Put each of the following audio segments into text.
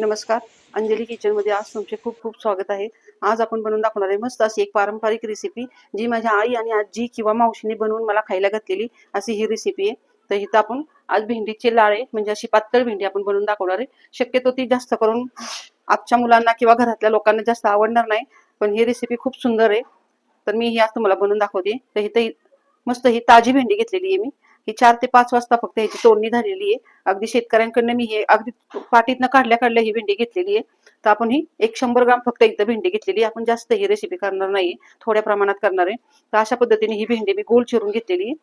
नमस्कार. अंजली किचनमध्ये आज तुमचे खूप खूप स्वागत आहे. आज आपण बनवून दाखवणार आहे मस्त अशी एक पारंपरिक रेसिपी जी माझ्या आई आणि आजी किंवा मावशीने बनवून मला खायला घातलेली अशी ही रेसिपी आहे. तर इथं आपण आज भेंडीचे लाळे म्हणजे अशी पातळ भेंडी आपण बनवून दाखवणार आहे. शक्यतो ती जास्त करून आजच्या मुलांना किंवा घरातल्या लोकांना जास्त आवडणार नाही पण ही रेसिपी खूप सुंदर आहे. तर मी ही आज तुम्हाला बनवून दाखवते. तर इथं ही- मस्त ही ताजी भेंडी घेतलेली आहे मी. ही चार ते पाच वाजता फक्त ह्याची तोडणी झालेली आहे. अगदी शेतकऱ्यांकडनं मी हे अगदी पाटीतनं काढल्या काढल्या ही भेंडी घेतलेली आहे. तर आपण ही एक शंभर ग्राम फक्त इथं भेंडी घेतलेली आहे. आपण जास्त ही रेसिपी करणार नाही थोड्या प्रमाणात करणार आहे. तर अशा पद्धतीने ही भेंडी मी गोल चिरून घेतलेली आहे.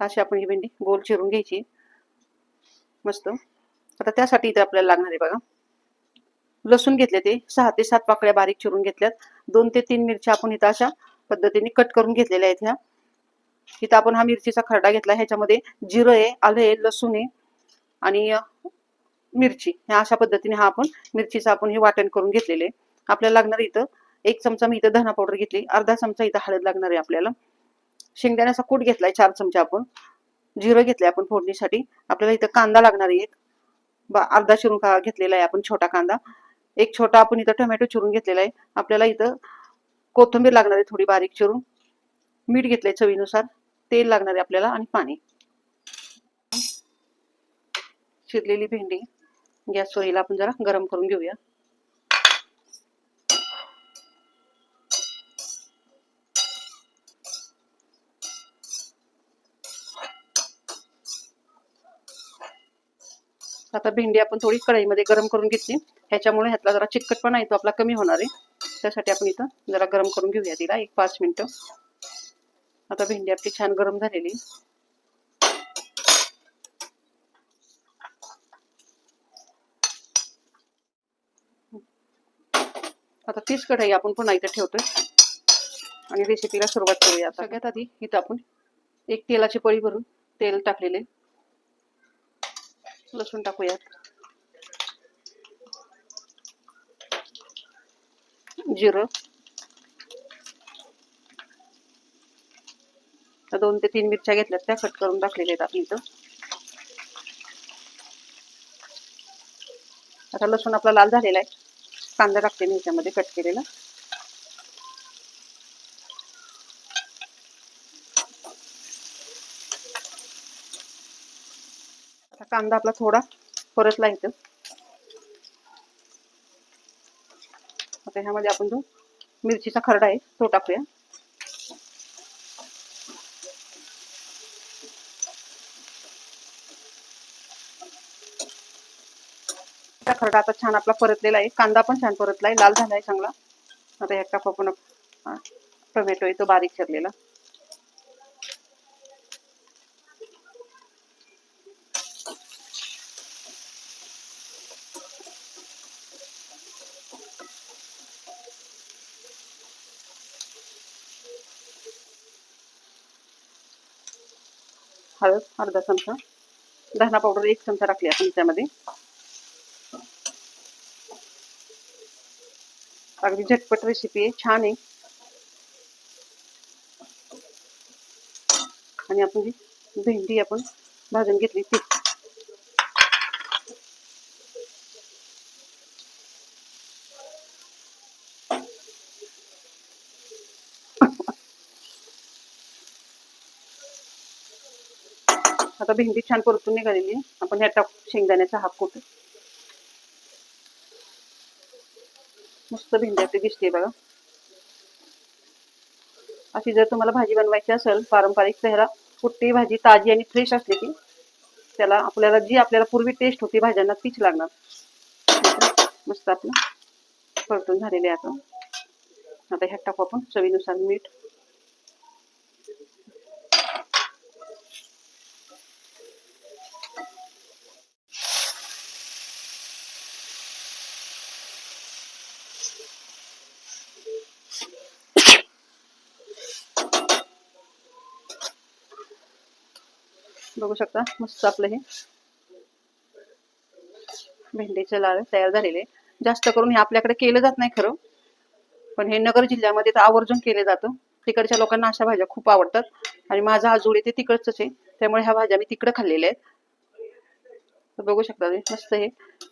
तर अशी आपण ही भेंडी गोल चिरून घ्यायची मस्त. आता त्यासाठी इथे आपल्याला लागणार आहे बघा. लसूण घेतले ते सहा ते सात पाकळ्या बारीक चिरून घेतल्यात. दोन ते तीन मिरच्या आपण इथं अशा पद्धतीने कट करून घेतलेल्या आहेत ह्या. इथं आपण हा मिरचीचा खरडा घेतला ह्याच्यामध्ये जिरं आहे आलं आहे लसूण आहे आणि मिरची. ह्या अशा पद्धतीने हा आपण मिरचीचं आपण हे वाटण करून घेतलेले आपल्याला लागणार इथं एक चमचा मी इथं धना पावडर घेतली. अर्धा चमचा इथं हळद लागणार आहे आपल्याला. शेंगदाण्याचा कूट घेतलाय चार चमचे आपण. जिरं घेतलंय आपण फोडणीसाठी. आपल्याला इथं कांदा लागणार आहे एक. अर्धा चिरून घेतलेला आहे आपण छोटा कांदा. एक छोटा आपण इथं टोमॅटो चिरून घेतलेला आहे. आपल्याला इथं कोथिंबीर लागणार आहे थोडी बारीक चिरून. मीठ घेतलंय चवीनुसार तेल लागणार आहे आपल्याला आणि पाणी. चिरलेली भेंडी गॅस सोयीला आपण जरा गरम करून घेऊया. आता भेंडी आपण थोडी कढईमध्ये गरम करून घेतली. ह्याच्यामुळे ह्यातला जरा चिकटपणा येतो आपला कमी होणार आहे. त्यासाठी आपण इथं जरा गरम करून घेऊया तिला एक पाच मिनिटं. आता भेंडी आपली छान गरम झालेली. आता तीच कढाई आपण पुन्हा इथं ठेवतोय. आणि रेसिपीला सुरुवात करूया सगळ्यात आधी इथं आपण एक तेलाची पळी भरून तेल टाकलेले. लसूण टाकूया जिरं. दोन ते तीन मिरच्या घेतल्यात त्या कट करून टाकलेल्या आहेत आपण इथं. आता लसूण आपला लाल झालेला आहे. कांदा टाकते मी ह्याच्यामध्ये कट केलेला. आता कांदा आपला थोडा परतला इथं. आता ह्यामध्ये आपण जो मिरचीचा खरडा आहे तो टाकूया. हा खरडा आता छान आपला परतलेला आहे. कांदा पण छान परतला आहे लाल झाला आहे चांगला. आता ह्या टाकू आपण टोमॅटो आहे तो बारीक चिरलेला. हळद अर्धा चमचा. धना पावडर एक चमचा टाकली आपण त्यामध्ये. अगदी झटपट रेसिपी आहे. छान आहे. आणि आपण जी भेंडी आपण भाजून घेतली ती. आता भेंडी छान परतून निघालेली आपण ह्या टाकू शेंगदाण्याचा हाफ कुट मस्त भेंडी आपली दिसते बघा. अशी जर तुम्हाला भाजी बनवायची असेल पारंपरिक तर ह्याला कुठलीही भाजी ताजी आणि फ्रेश असली की त्याला आपल्याला जी आपल्याला पूर्वी टेस्ट होती भाज्यांना तीच लागणार. मस्त आपलं परतून झालेले आहे आता. आता ह्यात टाकू आपण चवीनुसार मीठ. बघू शकता. मस्त आपलं हे. भेंडीचे लाळ तयार झालेले. जास्त करून हे आपल्याकडे केलं जात नाही खरं. पण हे नगर जिल्ह्यामध्ये तर आवर्जून केले जातं. तिकडच्या लोकांना अशा भाज्या खूप आवडतात. आणि माझा आजोळी ते तिकडचंच आहे. त्यामुळे ह्या भाज्या मी तिकडं खाल्लेल्या आहेत. बघू शकता मस्त हे.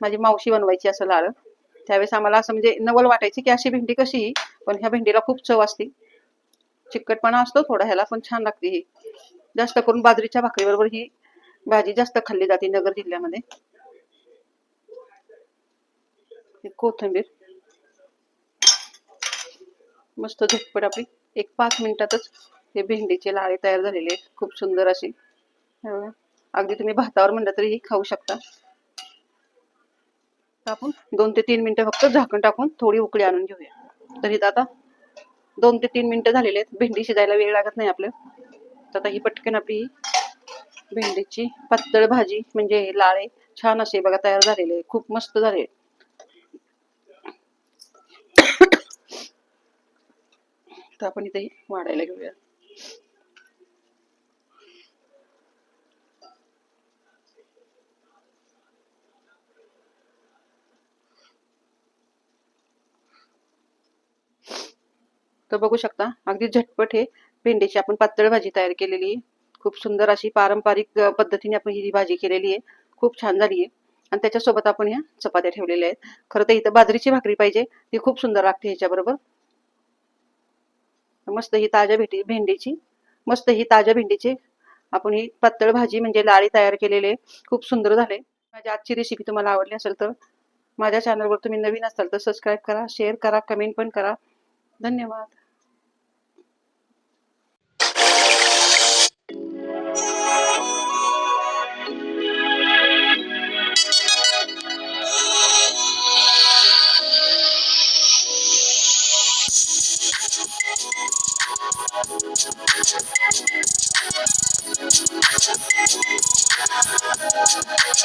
माझी मावशी बनवायची असं लाळ त्यावेळेस आम्हाला असं म्हणजे नवल वाटायची की अशी भेंडी कशी पण ह्या भेंडीला खूप चव असते. चिकटपणा असतो थोडा ह्याला पण छान लागते ही. जास्त करून बाजरीच्या भाकरीबरोबर ही भाजी जास्त खाल्ली जाते नगर जिल्ह्यामध्ये. कोथिंबीर. मस्त झटपट आपली. एक पाच मिनिटातच हे भेंडीचे लाळे तयार झालेले आहेत. खूप सुंदर अशी अगदी तुम्ही भातावर म्हणलं तरी खाऊ शकता. आपण दोन ते तीन मिनिटं फक्त झाकण टाकून थोडी उकळी आणून घेऊया. तर इथं आता दोन ते तीन मिनिटं झालेले आहेत. भेंडी शिजायला वेळ लागत नाही आपलं. आता ही पटकन आपली भेंडीची पातळ भाजी, म्हणजे लाळे छान असे बघा मस्त झाले तर आपण इथे शकता, अगदी झटपट हे भेंडीची आपण पातळ भाजी तयार केलेली आहे. खूप सुंदर अशी पारंपरिक पद्धतीने आपण ही भाजी केलेली आहे. खूप छान झाली आहे. आणि त्याच्यासोबत आपण ह्या चपात्या ठेवलेल्या आहेत. खरं तर इथं बाजरीची भाकरी पाहिजे. ती खूप सुंदर लागते ह्याच्याबरोबर. मस्त ही ताज्या भेटी भेंडीची मस्त ही ताज्या भेंडीची आपण ही पातळ भाजी म्हणजे लाळी तयार केलेले खूप सुंदर झाले. माझी आजची रेसिपी तुम्हाला आवडली असेल तर माझ्या चॅनलवर तुम्ही नवीन असाल तर सबस्क्राईब करा शेअर करा कमेंट पण करा. धन्यवाद.